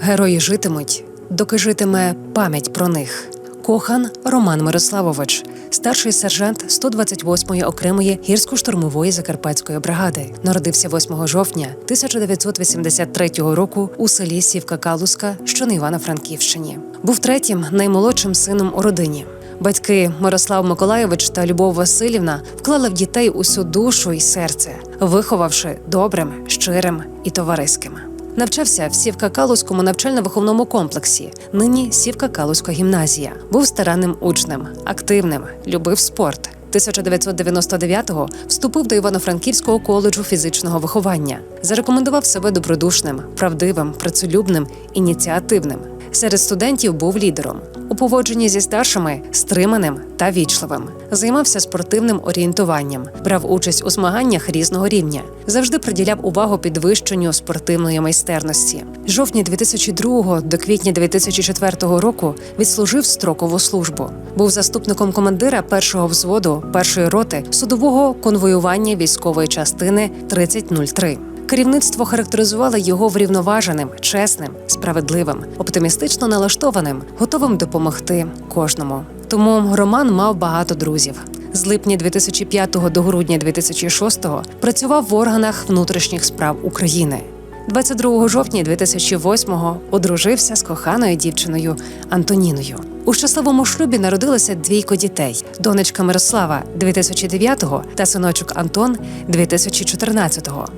Герої житимуть, доки житиме пам'ять про них. Кохан Роман Мирославович, старший сержант 128-ї окремої гірсько-штурмової закарпатської бригади, народився 8 жовтня 1983 року у селі Сівка Калуска, що на Івано-Франківщині. Був третім наймолодшим сином у родині. Батьки Мирослав Миколайович та Любов Васильівна вклали в дітей усю душу і серце, виховавши добрим, щирим і товариським. Навчався в Сівка-Калузькому навчально-виховному комплексі. Нині Сівка-Калузька гімназія. Був старанним учнем, активним, любив спорт. 1999-го вступив до Івано-Франківського коледжу фізичного виховання. Зарекомендував себе добродушним, правдивим, працелюбним, ініціативним. Серед студентів був лідером поводженні зі старшими стриманим та вічливим. Займався спортивним орієнтуванням, брав участь у змаганнях різного рівня, завжди приділяв увагу підвищенню спортивної майстерності. З жовтня 2002 до квітня 2004 року відслужив строкову службу. Був заступником командира першого взводу першої роти судового конвоювання військової частини 3003. Керівництво характеризувало його врівноваженим, чесним, справедливим, оптимістично налаштованим, готовим допомогти кожному. Тому Роман мав багато друзів. З липня 2005 до грудня 2006 працював в органах внутрішніх справ України. 22 жовтня 2008-го одружився з коханою дівчиною Антоніною. У щасливому шлюбі народилося двійко дітей: донечка Мирослава 2009-го та синочок Антон 2014-го.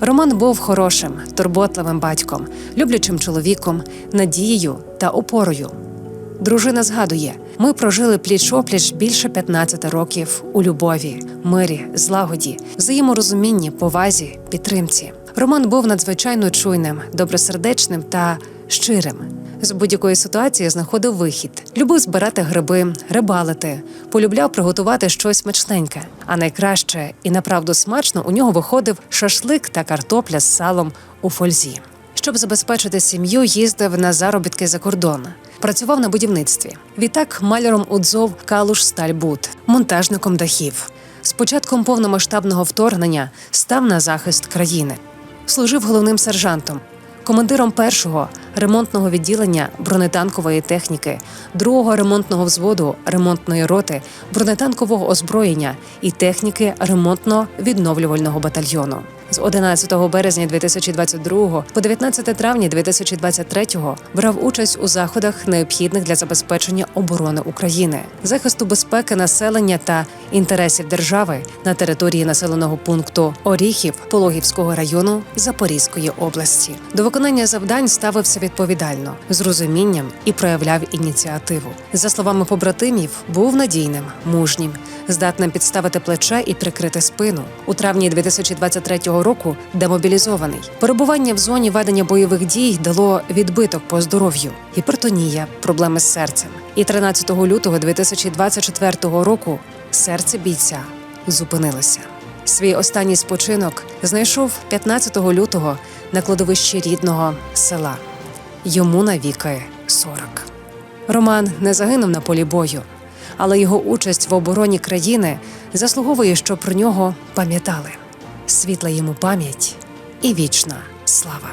Роман був хорошим, турботливим батьком, люблячим чоловіком, надією та опорою. Дружина згадує: ми прожили пліч-опліч більше 15 років у любові, мирі, злагоді, взаєморозумінні, повазі, підтримці. Роман був надзвичайно чуйним, добросердечним та щирим. З будь-якої ситуації знаходив вихід, любив збирати гриби, рибалити, полюбляв приготувати щось смачненьке. А найкраще і направду смачно у нього виходив шашлик та картопля з салом у фользі. Щоб забезпечити сім'ю, їздив на заробітки за кордон. Працював на будівництві. Відтак маляром удзов Калуш Стальбут, монтажником дахів. З початком повномасштабного вторгнення став на захист країни. Служив головним сержантом, командиром першого ремонтного відділення бронетанкової техніки, другого ремонтного взводу ремонтної роти, бронетанкового озброєння і техніки ремонтно-відновлювального батальйону. З 11 березня 2022 по 19 травня 2023 брав участь у заходах, необхідних для забезпечення оборони України, захисту безпеки населення та інтересів держави на території населеного пункту Оріхів Пологівського району Запорізької області. До виконання завдань ставився відповідально, з розумінням і проявляв ініціативу. За словами побратимів, був надійним, мужнім, здатним підставити плече і прикрити спину. У травні 2023 року демобілізований. Перебування в зоні ведення бойових дій дало відбиток по здоров'ю, гіпертонія, проблеми з серцем. І 13 лютого 2024 року серце бійця зупинилося. Свій останній спочинок знайшов 15 лютого на кладовищі рідного села. Йому навіки 40. Роман не загинув на полі бою, але його участь в обороні країни заслуговує, щоб про нього пам'ятали. Світла йому пам'ять і вічна слава.